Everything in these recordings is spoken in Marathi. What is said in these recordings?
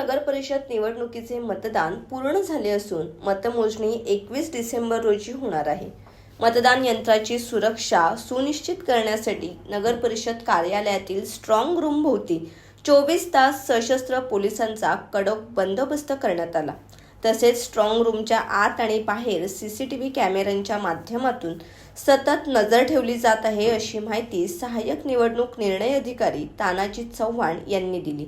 परिषद निवडणुकीचे मतदान पूर्ण झाले असून मतमोजणी एकवीस डिसेंबर रोजी होणार आहे. मतदान यंत्राची सुरक्षा सुनिश्चित करण्यासाठी नगर परिषद कार्यालयातील स्ट्रॉंग रूम भोवती चोवीस तास सशस्त्र पोलिसांचा कडक बंदोबस्त करण्यात आला. तसेच स्ट्रॉंग रूमच्या आत आणि बाहेर सीसीटीव्ही कॅमेऱ्यांच्या माध्यमातून सतत नजर ठेवली जात आहे अशी माहिती सहाय्यक निवडणूक निर्णय अधिकारी तानाजी चव्हाण यांनी दिली.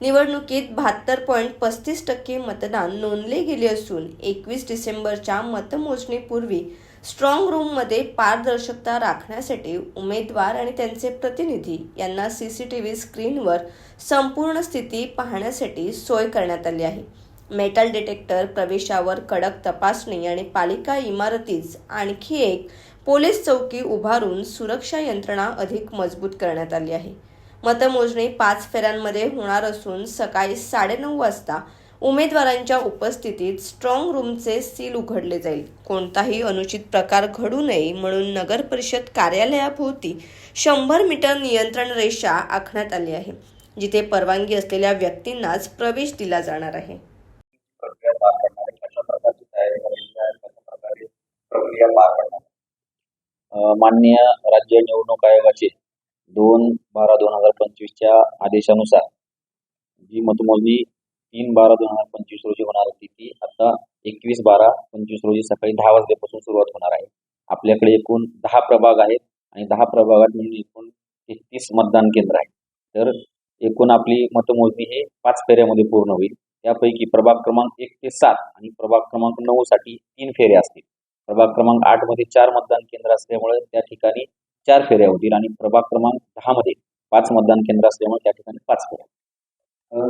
निवडणुकीत बहात्तर पॉईंट पस्तीस टक्के मतदान नोंदले गेले असून एकवीस डिसेंबरच्या मतमोजणीपूर्वी स्ट्रॉंग रूममध्ये पारदर्शकता राखण्यासाठी उमेदवार आणि त्यांचे प्रतिनिधी यांना सी सी टी व्ही स्क्रीनवर संपूर्ण स्थिती पाहण्यासाठी सोय करण्यात आली आहे. मेटल डिटेक्टर प्रवेशावर कडक तपासणी आणि पालिका इमारतीच आणखी एक पोलीस चौकी उभारून सुरक्षा यंत्रणा अधिक मजबूत करण्यात आली आहे. मतमोजणी पाच फेऱ्यांमध्ये होणार असून सकाळी साडेनऊ वाजता उमेदवारांच्या उपस्थितीत स्ट्रॉंग रूमचे सील उघडले जाईल. कोणताही अनुचित प्रकार घडू नये म्हणून नगर परिषद कार्यालयाभोवती शंभर मीटर नियंत्रण रेषा आखण्यात आली आहे जिथे परवानगी असलेल्या व्यक्तींनाच प्रवेश दिला जाणार आहे. मान्य माननीय राज्य निवडणूक आयोगाचे दोन बारा दोन हजार पंचवीसच्या आदेशानुसार. जी मतमोजणी तीन बारा दोन हजार पंचवीस रोजी होणार होती ती आता एकवीस बारा पंचवीस रोजी सकाळी दहा वाजल्यापासून सुरुवात होणार आहे. आपल्याकडे एकूण दहा प्रभाग आहेत आणि दहा प्रभागात मिळून एकूण तेहतीस मतदान केंद्र आहे तर एकूण आपली मतमोजणी हे पाच फेऱ्यामध्ये पूर्ण होईल. त्यापैकी प्रभाग क्रमांक एक ते सात आणि प्रभाग क्रमांक नऊ साठी तीन फेऱ्या असतील. प्रभाग क्रमांक आठमध्ये चार मतदान केंद्र असल्यामुळे त्या ठिकाणी चार फेऱ्या होतील आणि प्रभाग क्रमांक दहा मध्ये पाच मतदान केंद्र असल्यामुळे त्या ठिकाणी पाच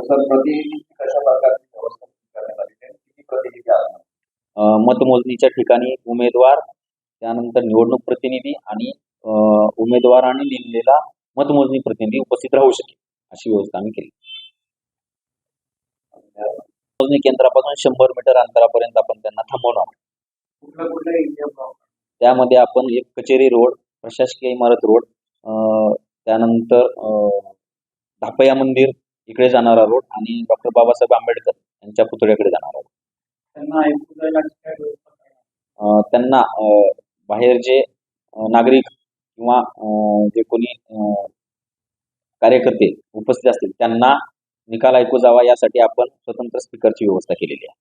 सर प्रतिनिधी कशा प्रकारची व्यवस्था करण्यात आली आहे? किती प्रतिनिधी आहेत अं, मतमोजणीच्या ठिकाणी उमेदवार त्यानंतर निवडणूक प्रतिनिधी आणि उमेदवाराने नेमलेला मतमोजणी प्रतिनिधी उपस्थित राहू शकेल अशी व्यवस्था आम्ही केली. मतमोजणी केंद्रापासून शंभर मीटर अंतरापर्यंत आपण त्यांना थांबवणार त्यामध्ये आपण एक कचेरी रोड प्रशासकीय इमारत रोड त्यानंतर धापया मंदिर इकडे जाणारा रोड आणि डॉक्टर बाबासाहेब आंबेडकर यांच्या पुतळ्याकडे जाणारा रोड त्यांना बाहेर जे नागरिक किंवा जे कोणी कार्यकर्ते उपस्थित असतील त्यांना निकाल ऐकू जावा यासाठी आपण स्वतंत्र स्पीकरची व्यवस्था केलेली आहे.